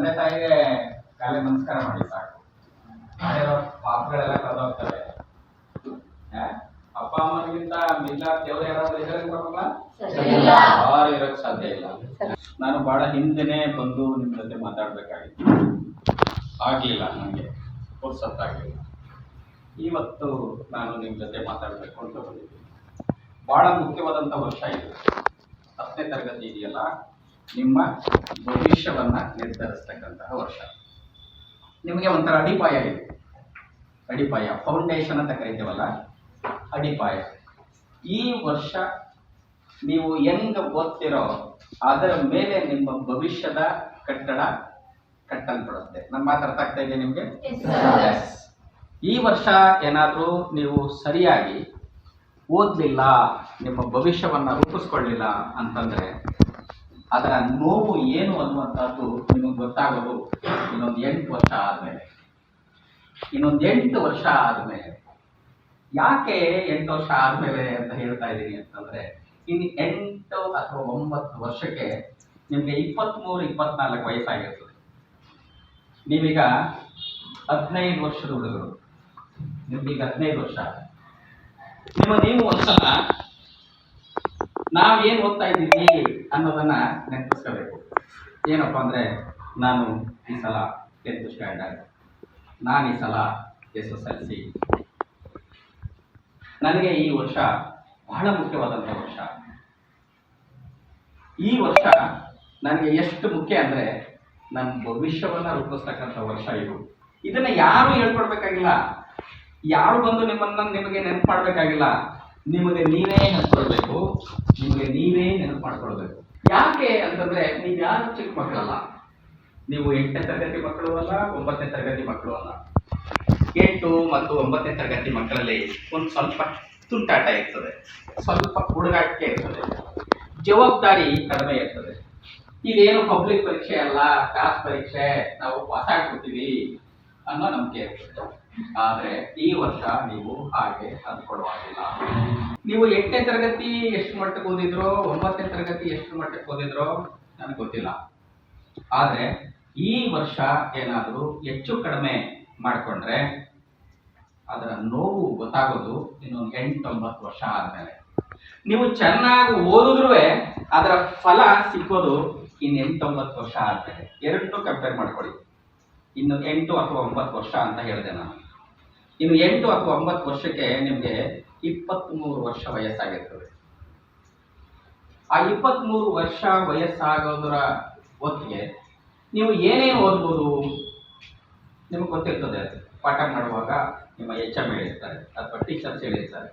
ತಂದೆ ತಾಯಿಗೆ ಕಾಲ ನಮಸ್ಕಾರ ಮಾಡಿ ಸಾಕು. ಪಾಪಗಳೆಲ್ಲ ಕಳೆದೋಗ್ತವೆ? ಅಪ್ಪ ಅಮ್ಮನಿಗಿಂತ ಮಿಲ್ಲ ದೇವರು ಯಾರಾದ್ರೂ ಹೇಳಿ ಬರಲ್ಲ. ಯಾರು ಇರಕ್ ಸಾಧ್ಯ ಇಲ್ಲ. ನಾನು ಬಹಳ ಹಿಂದೆನೆ ಬಂದು ನಿಮ್ ಜೊತೆ ಮಾತಾಡ್ಬೇಕಾಗಿತ್ತು. ಆಗ್ಲಿಲ್ಲ ನನಗೆ ಪುರ್ಸತ್ತಾಗ್ಲಿಲ್ಲ. ಇವತ್ತು ನಾನು ನಿಮ್ ಜೊತೆ ಮಾತಾಡ್ಬೇಕು ಅಂತ ಬಂದಿದ್ದೀನಿ. ಬಹಳ ಮುಖ್ಯವಾದಂತ ವರ್ಷ ಇದು. ಹತ್ತನೇ ತರಗತಿ ಇದೆಯಲ್ಲ? ನಿಮ್ಮ ಭವಿಷ್ಯವನ್ನ ನಿರ್ಧರಿಸ್ತಕ್ಕಂತಹ ವರ್ಷ. ನಿಮಗೆ ಒಂಥರ ಅಡಿಪಾಯ ಇದೆ. ಅಡಿಪಾಯ ಫೌಂಡೇಶನ್ ಅಂತ ಕರಿತೀವಲ್ಲ ಅಡಿಪಾಯ. ಈ ವರ್ಷ ನೀವು ಹೆಂಗ ಓದ್ತಿರೋ ಅದರ ಮೇಲೆ ನಿಮ್ಮ ಭವಿಷ್ಯದ ಕಟ್ಟಡ ಕಟ್ಟಲ್ಪಡುತ್ತೆ. ನಮ್ಮ ಮಾತ್ರ ಅರ್ಥ ಆಗ್ತಾ ಇದೆ ನಿಮಗೆ. ಈ ವರ್ಷ ಏನಾದರೂ ನೀವು ಸರಿಯಾಗಿ ಓದಲಿಲ್ಲ ನಿಮ್ಮ ಭವಿಷ್ಯವನ್ನು ರೂಪಿಸ್ಕೊಳ್ಳಿಲ್ಲ ಅಂತಂದ್ರೆ ಅದರ ನೋವು ಏನು ಅನ್ನುವಂಥದ್ದು ನಿಮಗೆ ಗೊತ್ತಾಗೋದು ಇನ್ನೊಂದು ಎಂಟು ವರ್ಷ ಆದಮೇಲೆ. ಇನ್ನೊಂದು ಎಂಟು ವರ್ಷ ಆದಮೇಲೆ. ಯಾಕೆ ಎಂಟು ವರ್ಷ ಆದಮೇಲೆ ಅಂತ ಹೇಳ್ತಾ ಇದ್ದೀನಿ ಅಂತಂದ್ರೆ, ಇನ್ನು ಎಂಟು ಅಥವಾ ಒಂಬತ್ತು ವರ್ಷಕ್ಕೆ ನಿಮಗೆ ಇಪ್ಪತ್ತ್ಮೂರು ಇಪ್ಪತ್ನಾಲ್ಕು ವಯಸ್ಸಾಗಿರ್ತದೆ. ನೀವೀಗ ಹದಿನೈದು ವರ್ಷದ ಹುಡುಗರು. ನಿಮ್ಗೀಗ ಹದಿನೈದು ವರ್ಷ. ನಿಮ್ಮ ನೀವು ಒಂದ್ಸಲ ನಾವೇನು ಓದ್ತಾ ಇದ್ದೀವಿ ಅನ್ನೋದನ್ನ ನೆನಪಿಸ್ಕೋಬೇಕು. ಏನಪ್ಪ ಅಂದ್ರೆ ನಾನು ಈ ಸಲ ಟೆಂತ್ ಸ್ಟ್ಯಾಂಡರ್ಡ್ ನಾನು ಈ ಸಲ ಎಸ್ ಎಸ್ ಎಲ್ ಸಿ ನನಗೆ ಈ ವರ್ಷ ಬಹಳ ಮುಖ್ಯವಾದಂತ ವರ್ಷ. ಈ ವರ್ಷ ನನಗೆ ಎಷ್ಟು ಮುಖ್ಯ ಅಂದ್ರೆ ನನ್ನ ಭವಿಷ್ಯವನ್ನ ರೂಪಿಸ್ತಕ್ಕಂಥ ವರ್ಷ ಇದು. ಇದನ್ನ ಯಾರು ಹೇಳ್ಕೊಡ್ಬೇಕಾಗಿಲ್ಲ? ಯಾರು ಬಂದು ನಿಮ್ಮನ್ನ ನಿಮಗೆ ನೆನಪು ಮಾಡ್ಬೇಕಾಗಿಲ್ಲ? ನಿಮಗೆ ನೀವೇ ನೆನ್ಕೊಳ್ಬೇಕು ನಿಮಗೆ ನೀವೇ ನೆನಪು ಮಾಡ್ಕೊಳ್ಬೇಕು ಯಾಕೆ ಅಂತಂದ್ರೆ ನೀವು ಯಾರು ಚಿಕ್ಕ ಮಕ್ಕಳಲ್ಲ? ನೀವು ಎಂಟನೇ ತರಗತಿ ಮಕ್ಕಳು ಅಲ್ಲ, ಒಂಬತ್ತನೇ ತರಗತಿ ಮಕ್ಕಳು ಅಲ್ಲ. ಎಂಟು ಮತ್ತು ಒಂಬತ್ತನೇ ತರಗತಿ ಮಕ್ಕಳಲ್ಲಿ ಒಂದು ಸ್ವಲ್ಪ ತುಂಟಾಟ ಇರ್ತದೆ. ಸ್ವಲ್ಪ ಹುಡುಗಾಟಿಕೆ ಇರ್ತದೆ. ಜವಾಬ್ದಾರಿ ಕಡಿಮೆ ಇರ್ತದೆ. ಇದೇನು ಪಬ್ಲಿಕ್ ಪರೀಕ್ಷೆ ಅಲ್ಲ ಕ್ಲಾಸ್ ಪರೀಕ್ಷೆ, ನಾವು ಪಾಸ್ ಆಗ್ಬಿಡ್ತೀವಿ ಅನ್ನೋ ನಂಬಿಕೆ ಇರ್ತದೆ. ಆದ್ರೆ ಈ ವರ್ಷ ನೀವು ಹಾಗೆ ಅಂದ್ಕೊಳ್ಳುವಾಗಿಲ್ಲ ನೀವು ಎಂಟನೇ ತರಗತಿ ಎಷ್ಟು ಮಟ್ಟಕ್ಕೆ ಓದಿದ್ರು, ಒಂಬತ್ತನೇ ತರಗತಿ ಎಷ್ಟು ಮಟ್ಟಕ್ಕೆ ಓದಿದ್ರು, ನನಗೆ ಗೊತ್ತಿಲ್ಲ. ಆದ್ರೆ ಈ ವರ್ಷ ಏನಾದರೂ ಹೆಚ್ಚು ಕಡಿಮೆ ಮಾಡಿಕೊಂಡ್ರೆ ಅದರ ನೋವು ಗೊತ್ತಾಗೋದು ಇನ್ನೊಂದು ಎಂಟೊಂಬತ್ತು ವರ್ಷ ಆದಮೇಲೆ. ನೀವು ಚೆನ್ನಾಗಿ ಓದಿದ್ರು ಅದರ ಫಲ ಸಿಕ್ಕೋದು ಇನ್ನು ಎಂಟೊಂಬತ್ತು ವರ್ಷ ಆದಮೇಲೆ. ಎರಡನ್ನೂ ಕಂಪೇರ್ ಮಾಡ್ಕೊಳ್ಳಿ. ಇನ್ನು ಎಂಟು ಅಥವಾ ಒಂಬತ್ತು ವರ್ಷ ಅಂತ ಹೇಳಿದೆ ನಾನು. ಇನ್ನು ಎಂಟು ಅಥವಾ ಒಂಬತ್ತು ವರ್ಷಕ್ಕೆ ನಿಮಗೆ ಇಪ್ಪತ್ತ್ಮೂರು ವರ್ಷ ವಯಸ್ಸಾಗಿರ್ತದೆ. ಆ ಇಪ್ಪತ್ತ್ಮೂರು ವರ್ಷ ವಯಸ್ಸಾಗೋದರ ಹೊತ್ತಿಗೆ ನೀವು ಏನೇನು ಓದ್ಬೋದು ನಿಮಗೆ ಗೊತ್ತಿರ್ತದೆ. ಪಾಠ ಮಾಡುವಾಗ ನಿಮ್ಮ ಎಚ್ ಎಂ ಹೇಳಿರ್ತಾರೆ ಅಥವಾ ಟೀಚರ್ಸ್ ಹೇಳಿರ್ತಾರೆ.